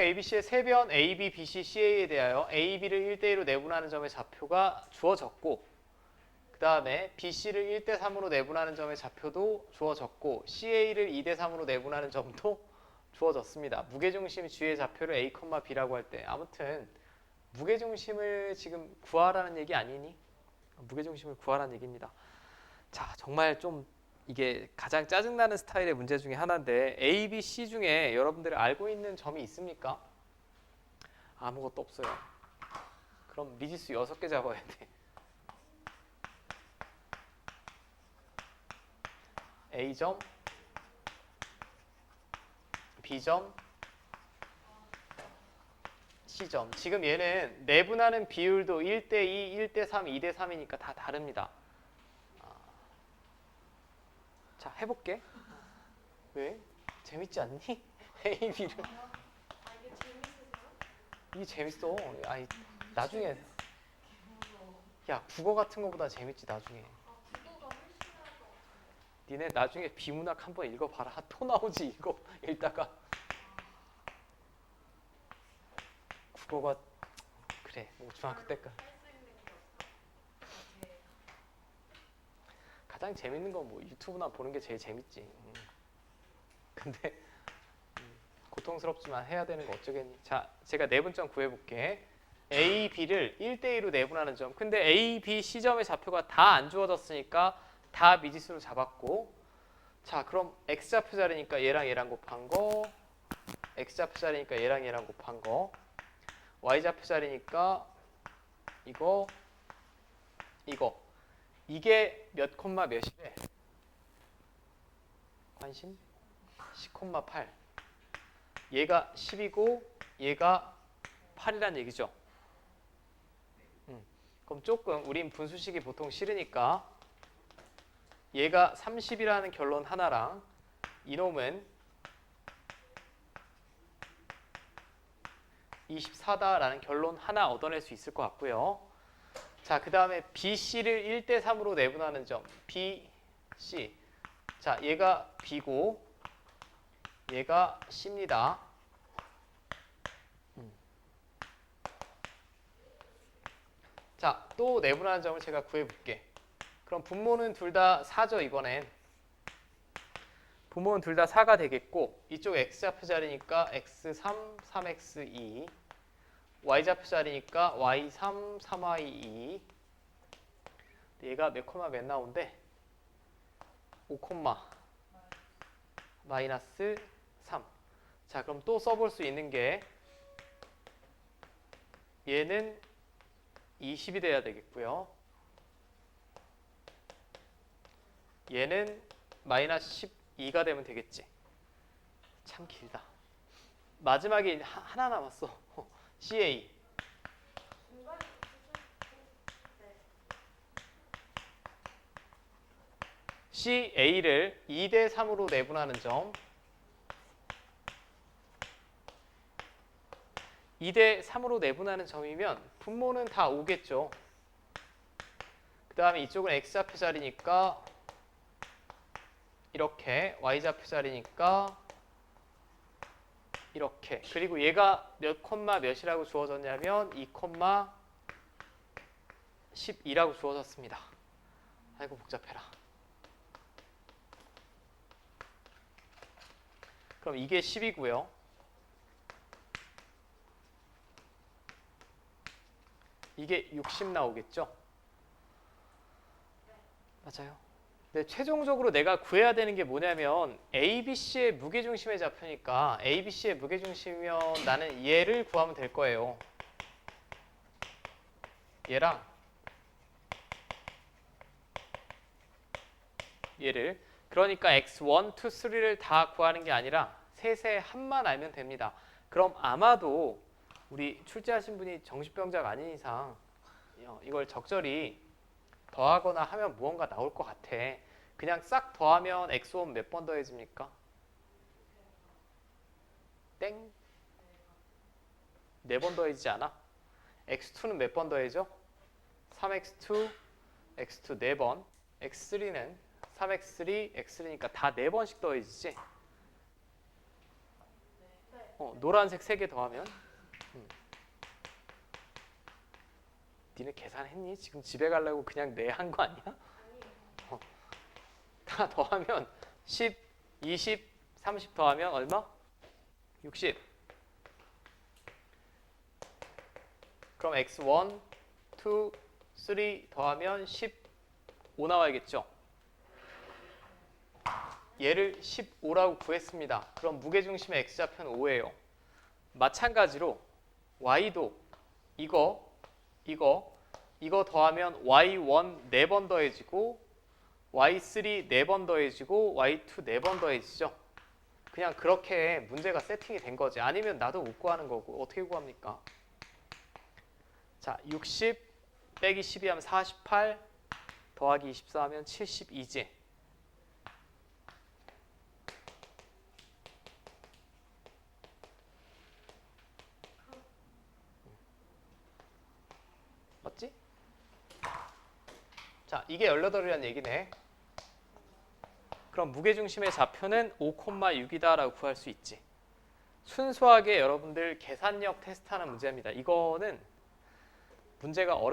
ABC의 세변 AB, BC, CA에 대하여 AB를 1대1로 내분하는 점의 좌표가 주어졌고 그 다음에 BC를 1대3으로 내분하는 점의 좌표도 주어졌고 CA를 2대3으로 내분하는 점도 주어졌습니다. 무게중심 G의 좌표를 A, B라고 할 때 아무튼 무게중심을 지금 구하라는 얘기 아니니? 무게중심을 구하라는 얘기입니다. 자, 정말 좀 이게 가장 짜증나는 스타일의 문제 중에 하나인데 A, B, C 중에 여러분들이 알고 있는 점이 있습니까? 아무것도 없어요. 그럼 미지수 6개 잡아야 돼. A점, B점, C점. 지금 얘는 내분하는 비율도 1대2, 1대3, 2대3이니까 다 다릅니다. 자, 해볼게. 왜? 재밌지 않니? A, B를. 아 이게 재밌어. 아니, 나중에. 야, 국어 같은 거보다 재밌지, 나중에. 니네 나중에 비문학 한번 읽어봐라. 또 나오지, 이거 읽다가. 국어가, 그래, 뭐 중학교 때까. 할수 있는 게 없어. 가장 재밌는 건 뭐 유튜브나 보는 게 제일 재밌지. 음. 근데 음, 고통스럽지만 해야 되는 거 어쩌겠니? 자, 제가 내분점 구해볼게. A, B를 1대1로 내분하는 점. 근데 A, B, C점의 좌표가 다 안 주어졌으니까 다 미지수로 잡았고. 자, 그럼 X좌표 자리니까 얘랑 얘랑 곱한 거. X좌표 자리니까 얘랑 얘랑 곱한 거. Y좌표 자리니까 이거, 이거. 이게 몇 콤마 몇이래? 관심? 10콤마8 얘가 10이고 얘가 8이란 얘기죠. 음, 그럼 조금 우린 분수식이 보통 싫으니까 얘가 30이라는 결론 하나랑 이놈은 24다라는 결론 하나 얻어낼 수 있을 것 같고요. 자, 그 다음에 BC를 1대 3으로 내분하는 점 B, C. 자, 얘가 B고 얘가 C입니다. 음. 자, 또 내분하는 점을 제가 구해볼게. 그럼 분모는 둘 다 4죠, 이번엔. 분모는 둘 다 4가 되겠고 이쪽 X좌표 자리니까 X3, 3X2 Y좌표 자리니까 Y3, 3Y2 얘가 몇 콤마 몇 나온대? 5 콤마 마이너스 3. 자, 그럼 또 써볼 수 있는 게 얘는 20이 돼야 되겠고요. 얘는 마이너스 12가 되면 되겠지. 참 길다. 마지막에 하- 하나 남았어. CA. CA를 2대 3으로 내분하는 점 2대 3으로 내분하는 점이면 분모는 다 5겠죠. 그 다음에 이쪽은 X좌표 자리니까 이렇게 Y좌표 자리니까 이렇게 그리고 얘가 몇 콤마 몇이라고 주어졌냐면 2 콤마 12라고 주어졌습니다. 아이고 복잡해라. 그럼 이게 10이고요. 이게 60 나오겠죠? 맞아요. 근데 최종적으로 내가 구해야 되는 게 뭐냐면 ABC의 무게중심의 좌표니까 ABC의 무게중심이면 나는 얘를 구하면 될 거예요. 얘랑 얘를 그러니까 x1, 2, 3를 다 구하는 게 아니라 셋의 합만 알면 됩니다. 그럼 아마도 우리 출제하신 분이 정신병자가 아닌 이상 어, 이걸 적절히 더하거나 하면 무언가 나올 것 같아. 그냥 싹 더하면 x1 몇번 더해집니까? 땡. 네 번 더해지지 않아? x2는 몇 번 더해져? 3x2, x2 네 번, x3는 3x3, x3니까 다 네 번씩 더해지지? 네. 어, 노란색 3개 더하면 음. 니네 계산했니? 지금 집에 가려고 그냥 내 한 거 아니야? 아니에요. 다 더하면 10, 20, 30 더하면 얼마? 60. 그럼 x1, 2, 3 더하면 15 나와야겠죠? 얘를 15라고 구했습니다. 그럼 무게중심의 x좌표는 5예요. 마찬가지로 y도 이거, 이거, 이거 더하면 y1 4번 더해지고 y3 4번 더해지고 y2 4번 더해지죠. 그냥 그렇게 문제가 세팅이 된 거지. 아니면 나도 못 구하는 거고 어떻게 구합니까? 자, 60 빼기 12 하면 48 더하기 24 하면 72지. 맞지? 자, 이게 18이라는 얘기네. 그럼 무게중심의 좌표는 5,6이다라고 구할 수 있지. 순수하게 여러분들 계산력 테스트하는 문제입니다. 이거는 문제가 어렵